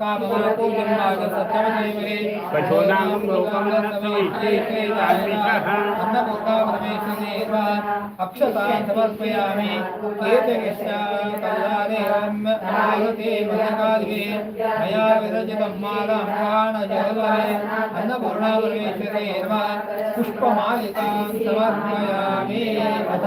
काममापूजं लोकं अक्षतां समर्पयामि एतयस्य कल्याणेरम् मया विरचितं मालां प्राणजलवरे अन्नपूर्णा पुष्पमालिकां समर्पयामि अथ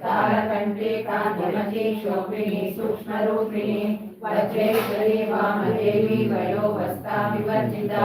तारकण्ठे कान्तमती शोभिनी सूक्ष्मरूपिणी वज्रेश्वरी वामदेवी वयोवस्था विवर्जिता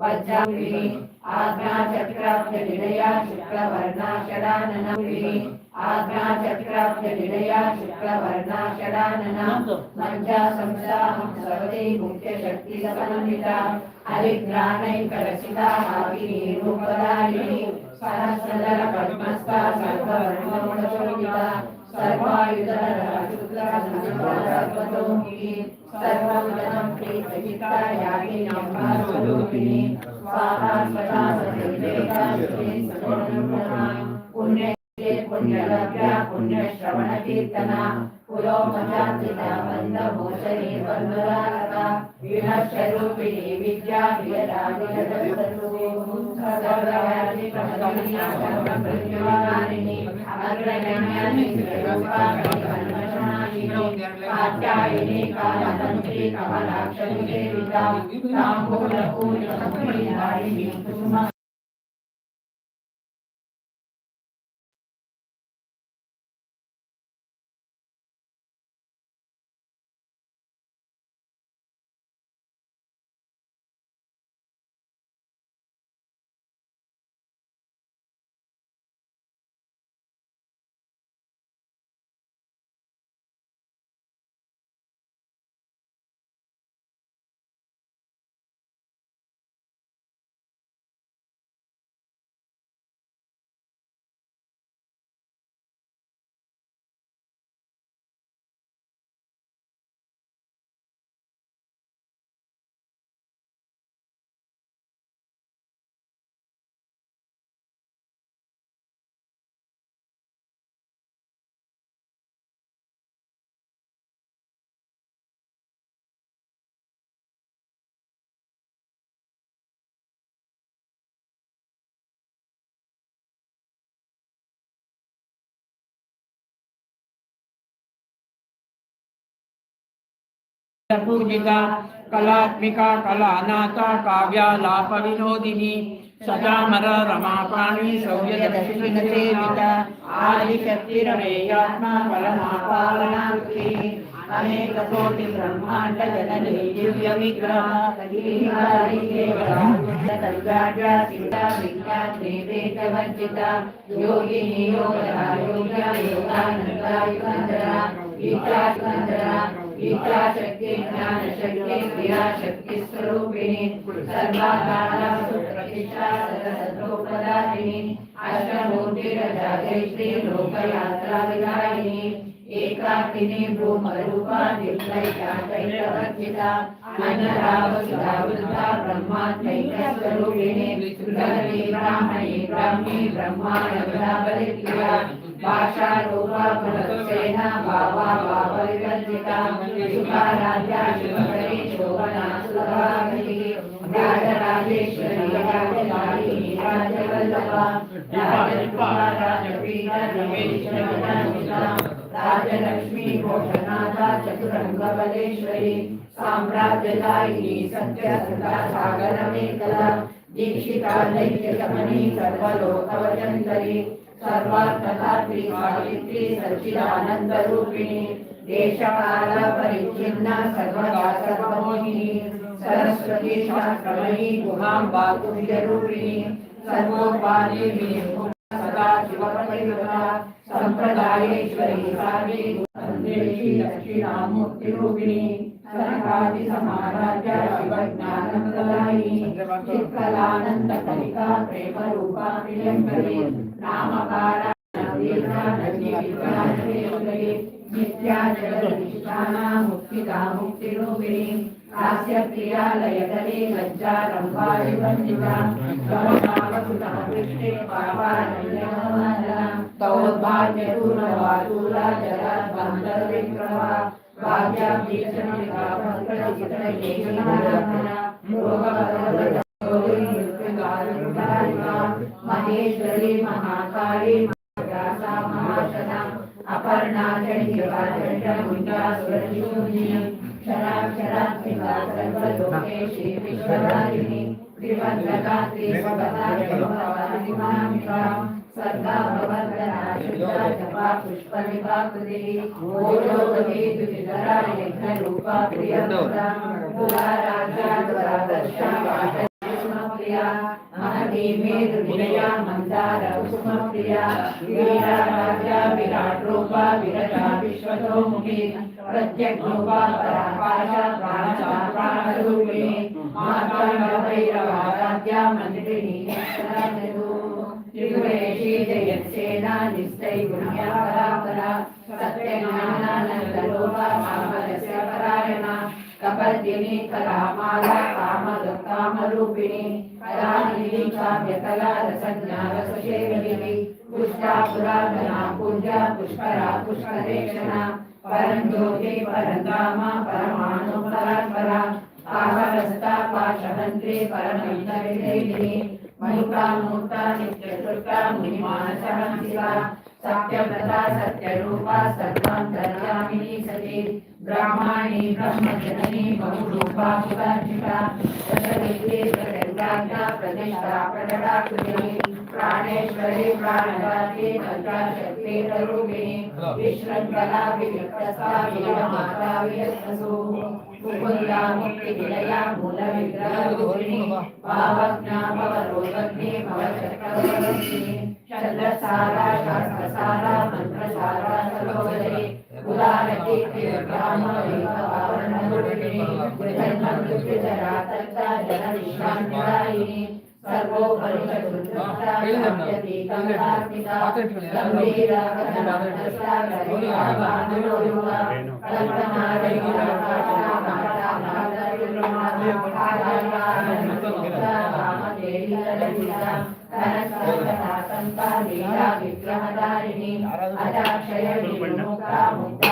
वज्रापिणी आज्ञाचक्राब्जनिलया शुक्लवर्णाषडाननपिणी आज्ञाचक्राब्जनिलया शुक्लवर्णाषडानना मञ्जा संस्थाहं सर्वते मुख्यशक्तिसमन्विता हरिग्राणैकरसिता हाकिनी సహస్రదర పద్మస్థ సర్వవర్ణమోషోకిత సర్వాయుధర విద్యా వియరాజు कात्यायिनी कालतन्त्री कमलाक्षरी देविता ताम्बूलपूर्णसम्प्रीधारिणी पूजिता कलात्मिका कलानाथा काव्यालाप विनोदिनी सजामर रमापाणि सौर्यदक्षिणसेविता आदिशक्तिरमेयात्मा परमापालनाङ्की अनेककोटि ब्रह्माण्ड जननी दिव्य विग्रह वर्जिता योगिनी योगदा योग्या योगानन्दा युगन्धरा गीता युगन्धरा गीता शक्ति ज्ञान शक्ति क्रिया शक्ति स्वरूपिणी, सर्वाधारा सुप्रतिष्ठा सदसद्रोपदारिणी अष्टमूर्तिरजागैत्री लोकयात्रा विधायिनी एकाकिनी भूमरूपा दिव्यैकाकैकवर्जिता अन्नरावसुधावृता ब्रह्मात्मैकस्वरूपिणी गगने ब्राह्मणे ब्राह्मी ब्रह्माणवदावलित्या भाषारूपा पुनश्चेना भावा भावविवर्जिता सुखाराध्या शिवकरी शोभनासुधागतिः राजराजेश्वरी राजधारिणी राजवल्लभा राजकुमारा रवीरा रमेश्वरा ರಾಜಲಕ್ಷ್ಮೀ ಘೋಷನಾಥ ಚತುರಂಗಬಲೇಶ್ವರಿ ಸಾಮ್ರಾಜ್ಯದಾಯಿನಿ ಸತ್ಯ ಸದಾ ಸಾಗರಮೇಕಲ ದೀಕ್ಷಿತಾ ದೈತ್ಯ ಶಮನಿ ಸರ್ವಲೋಕವಚಂದರಿ ಸರ್ವಾರ್ಥದಾತ್ರಿ ಸಾವಿತ್ರಿ ಸಚ್ಚಿದಾನಂದರೂಪಿಣಿ ದೇಶಕಾಲ ಪರಿಚ್ಛಿನ್ನ ಸರ್ವದಾ ಸರ್ವಮೋಹಿನಿ सरस्वती शास्त्रमयी गुहां पातु रूपिणी सर्वोपाधि శాస్త్రమణి గుహాంబా తుల్యరూపిణి సర్వోపాధి సదా శివపరివృత సంప్రదాయేశ్వరి సాగి సందేశి దక్షిణామూర్తి రూపిణి సరకాది సమారాజ్య శివజ్ఞానప్రదాయిని చిత్కలానంద కలికా हास्यप्रियालयतले लज्जारम्भायुवन्दितामसुतमकृष्णे पापानयनवनम् तौद्भाग्यदूरवादूराजराबन्धविक्रमा महेश्वरी महाकाली महाग्रासा महाशना अपर्णाचण्डिकाचण्डमुण्डा सुरशून्यम् क्षराक्षरात्मिका सर्वलोकेशी विश्वधारिणी त्रिभद्रकात्रि स्वगतारिमामिकाम् सर्गाभवर्धना शुद्धा जपा पुष्पनिपाकृतिः ओलोकहेतुचितराय घनरूपा प्रियदा पुराराजादुरादर्शा प्रिया महती मेदुविजया मन्दार उष्मप्रिया वीरा राजा विराट्रूपा विरता विश्वतो मुखे प्रत्यग्रूपा परा వైరవారాధ్యా మంత్రిణి త్రిగుణేషీజయత్సేనా నిశ్చైగుణ్యాపరాపరా సత్యజ్ఞానానందలోపామరస్య పరాయణ కపర్దిని కరామాల కామద కామరూపిణి కళానిధి కావ్యకళా రసజ్ఞా రససేవిని పరం జ్యోతి పరం కామ పరమాణు పరాత్పరా पाशहस्ता पाशहन्त्रे परमहितविधेः मयुकामूर्ता नित्यकृता मुनिमानसः शिवा सत्यव्रता सत्यरूपा सर्वां दर्यामिनी सती ब्राह्मणी ब्रह्मजननी बहुरूपा सुदर्शिता दशविद्ये प्रतिष्ठा प्रकटाकृति प्राणेश्वरी प्राणदाते तन्त्राशक्ति तरुभिः विश्रङ्खला विविक्तसा विजयमाता विजस्तसु मुकुन्दा मुक्तिविलया मूलविग्रहदूरिणी भावज्ञापवरोदग्ने भवचक्रवर्ति चन्द्रसारा शास्त्रसारा, मन्त्रसारा सरोदरे उदारति त्रिविक्रामविभावरणदूरिणी मृतन्मृत्युजरा तत्र जनविश्रान्ति విగ్రహదారిణి అజాక్షయ ముక్తా ముక్తా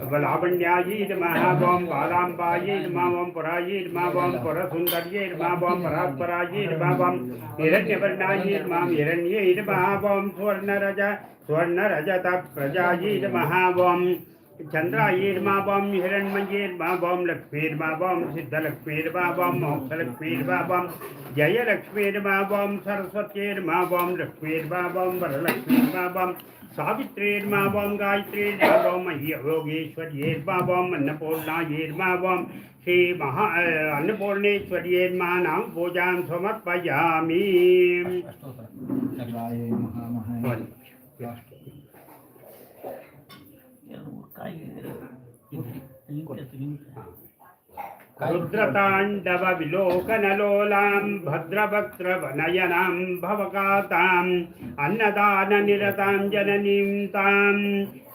नमः ॐ देववृन्दाय निषेवितायै नमः ॐ कामितार्थवरदायै नमः ॐ ललितायै नमः अथवान लावण्यायै नमः ॐ बालाम्बायै नमः ॐ पुरायै नमः ॐ पुरसुन्दर्यै नमः ॐ परात्परायै नमः ॐ हिरण्यवर्णायै नमः हिरण्यै नमः ॐ स्वर्णरज स्वर्णरजत प्रजायै नमः ॐ चन्द्रायै नमः ॐ हिरण्मये नमः ॐ लक्ष्मी नमः ॐ सिद्धलक्ष्मी नमः ॐ मोक्षलक्ष्मी नमः ॐ जयलक्ष्मी नमः ॐ सरस्वत्यै नमः ॐ लक्ष्मी नमः ॐ वरलक्ष्मी नमः ॐ सावित्री नमः ॐ गायत्री नमः ॐ योगेश्वर्ये नमः ॐ अन्नपूर्णायै नमः ॐ श्री महा अन्नपूर्णेश्वर्ये नमः नाम पूजां समर्पयामि अष्टोत्तरं सर्वाय महामहाय रुद्रताण्डव विलोकनलोलां भद्रवक्त्रवनयनां भवकाताम् अन्नदाननिरतां जननीं तां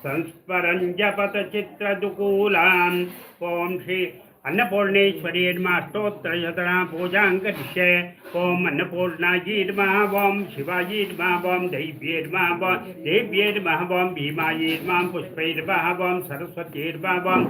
संस्मरं जपत चित्रदुकूलां ॐ श्री अन्नपूर्णेश्वरी अष्टोत्तरशतना पूजां करिष्ये ॐ अन्नपूर्णायै नमः ॐ नमः ॐ नमः ॐ देव्ये नमः ॐ भीमायै नमः पुष्पै नमः ॐ सरस्वत्यै नमः ॐ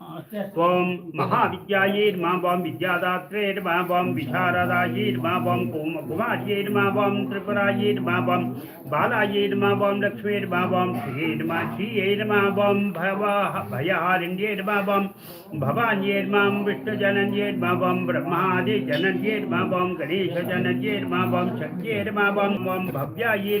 त्वं महाविद्यायै नमः ॐ विद्यादात्रे नमः ॐ विशारदायै नमः ॐ कुम कुमार्यै नमः ॐ त्रिपुरायै नमः ॐ बालायै नमः ॐ लक्ष्मी नमः ॐ श्री नमः श्रियै नमः ॐ भवः भयहारिण्यै नमः ॐ भवान्यै नमः ॐ विष्णुजनन्यै नमः ॐ ब्रह्मादिजनन्यै नमः ॐ गणेशजनन्यै नमः ॐ शक्त्यै नमः ॐ ॐ भव्यायै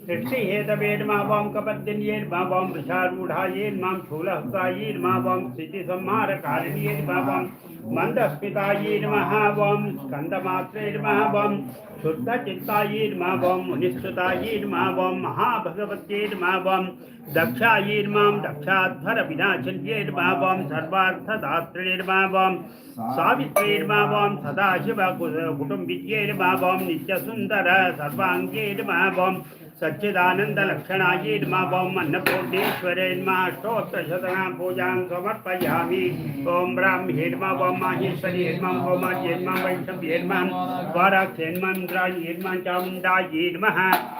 ॐ शुभसौभाग्य निलयायै नमः ॐ शुभदायै नमः ॐ रतिप्रियायै नमः ॐ चण्डिकायै नमः ॐ चण्डमथन्ये नमः ॐ चण्डदत्व निवारण्ये नमः ॐ मार्ताण्डनयनायै करहितायै नमः ॐ षष्ठिहेतवे नमः ॐ कपद्दिन्ये नमः ॐ वृषारूढायै नमः शूलहस्तायै नमः ॐ स्थितिसंहारकारिण्ये नमः ॐ मन्दस्मितायै नमः ॐ स्कन्दमात्रे नमः ॐ शुद्धचित्तायै नमः ॐ मुनिस्तुतायै नमः ॐ महाभगवत्यै नमः ॐ दक्षायै नमः दक्षाध्वरविनाशिन्ये नमः ॐ सर्वार्थदात्रे नमः ॐ सावित्रे नमः ॐ सदाशिव कुटुम्बिज्ये नमः ॐ नित्यसुन्दर सर्वाङ्गे नमः ॐ सच्चिदानन्दलक्षणायै नमः ॐ अन्नपूर्णेश्वरे नमः। अष्टोत्तरशतनां पूजां समर्पयामि। ॐ ब्राह्म्ये नमः ॐ माहेश्वरी नमः होमाज्ये नमः वैष्णव्ये नमः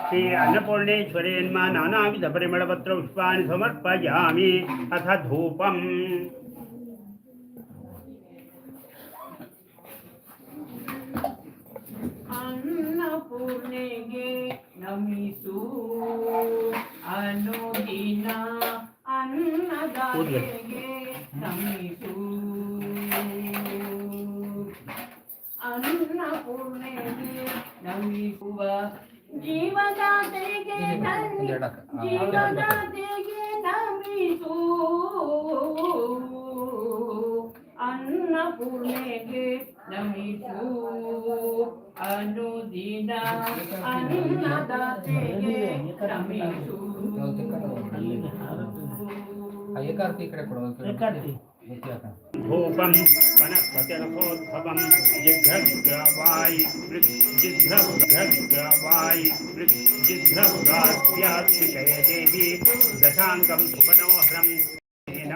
श्री समर्पयामि। अथ धूपम्। ಅನ್ನಪೂರ್ಣೆಗೆ ನಮಿಸು. ಅನುದಿನ ಅನ್ನದಾತೆಗೆ ನಮಿಸು. ಅನ್ನಪೂರ್ಣೆಗೆ ನಮಿಸುವ ಜೀವದಾತೆಗೆ ಜೀವದಾತೆಗೆ ನಮಿಸು. ಅನ್ನಪೂರ್ಣೆಗೆ ನಮಿಸು ಅನುದಿನ ಅನ್ನದಾತೆಗೆ ನಮಿಸು ಏಕಾರ್ತಿ ಈ ಕಡೆ ಕೊಡು ಏಕಾರ್ತಿ. ಗೊತ್ತಿ ಹಾಕೋಣ. भूपं वनस्पतिरथोद्भवं जिघ्रवायि जिघ्रवायि जिघ्रवास्यात्मिकये देवी दशाङ्गं सुपनोहरं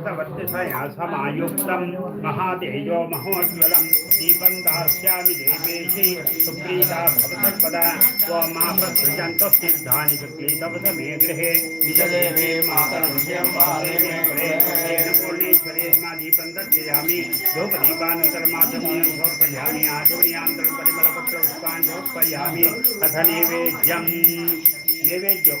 कृतवर्तितया महातेजो महोज्ज्वलं। दीपं दास्यामि देवेशि। सुप्रीता त्वमापसृजन्तो सिद्धानि शुक्लीतवस मे गृहे। निजदेवे मातरं दीपं दर्शयामि। धूपदीपानन्तरमाचमनीयं समर्पयामि। आचमनीयान्तरं परिमलपत्रपुष्पान् समर्पयामि। अथ नैवेद्यं नैवेद्यं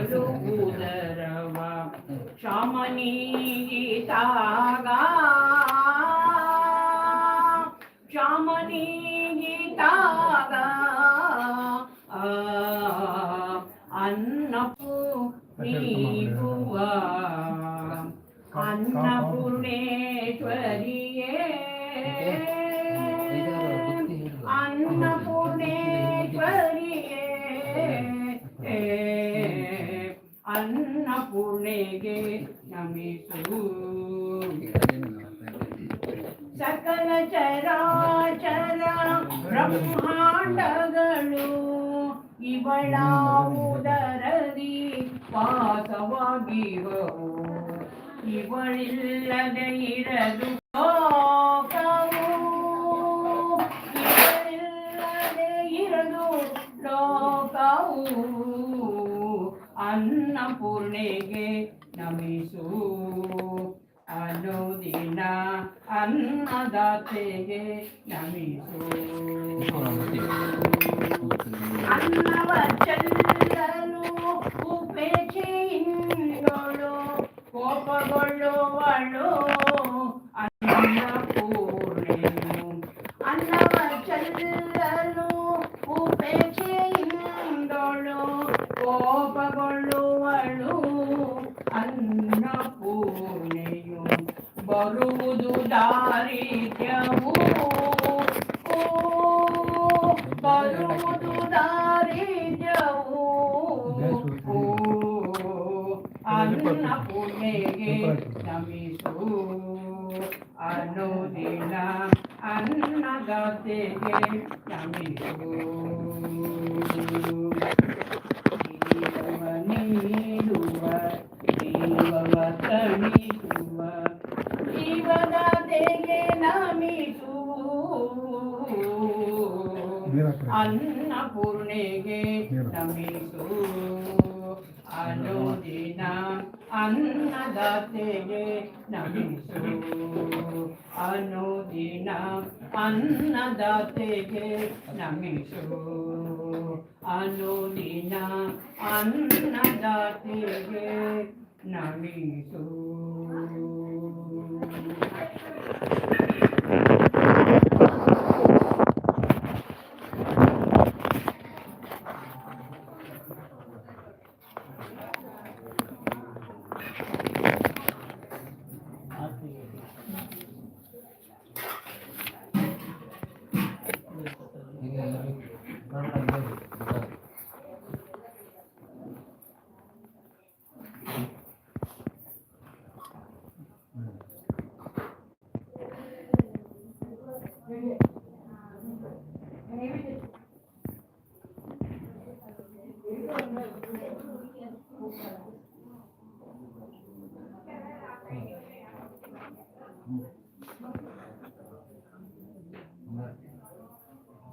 ತಣಿಸಲು ಉದರವ ಕ್ಷಾಮನೀಗಿತಾಗ ಕ್ಷಾಮನೀಗಿತಾಗ ಆ, ಅನ್ನಪು ನೀಗುವ ಅನ್ನಪೂರ್ಣೇಶ್ವರಿಯೇ ಅನ್ನಪೂರ್ಣೇಶ್ವರಿಯೇ ಅನ್ನಪೂರ್ಣೆಗೆ ನಮಿಸು ಸಕಲ ಚರಾಚರ ಬ್ರಹ್ಮಾಂಡಗಳು ಇವಳ ಉದರದಿ ವಾಸವಾಗಿಹವು ಇವಳಿಲ್ಲದೆ ಇರದು ಲೋಕವು ಇವಳಿಲ್ಲದೆ ಇರದು ಲೋಕವು ಕೋಪಗೊಳ್ಳುವಳು ಅನ್ನಪೂರ್ಣೆಯು ಅನ್ನವ ಚೆಲ್ಲಲು ಉಪೇಕ್ಷೆಯಿಂದಳು ಕೋಪಗೊಳ್ಳುವಳು ಅನ್ನಪೂರ್ಣೆಯು ಬರುವುದು ದಾರಿದ್ರ್ಯವು ಅನ್ನಪೂರ್ಣೆಗೆ ನಮಿಸು. ಅನುದಿನ ಅನ್ನದಾತೆಗೆ ನಮಿಸು. ಅನುದಿನ ಅನ್ನದಾತೆಗೆ ನಮಿಸು. ಅನುದಿನ ಅನ್ನದಾತೆಗೆ ನಮಿಸು.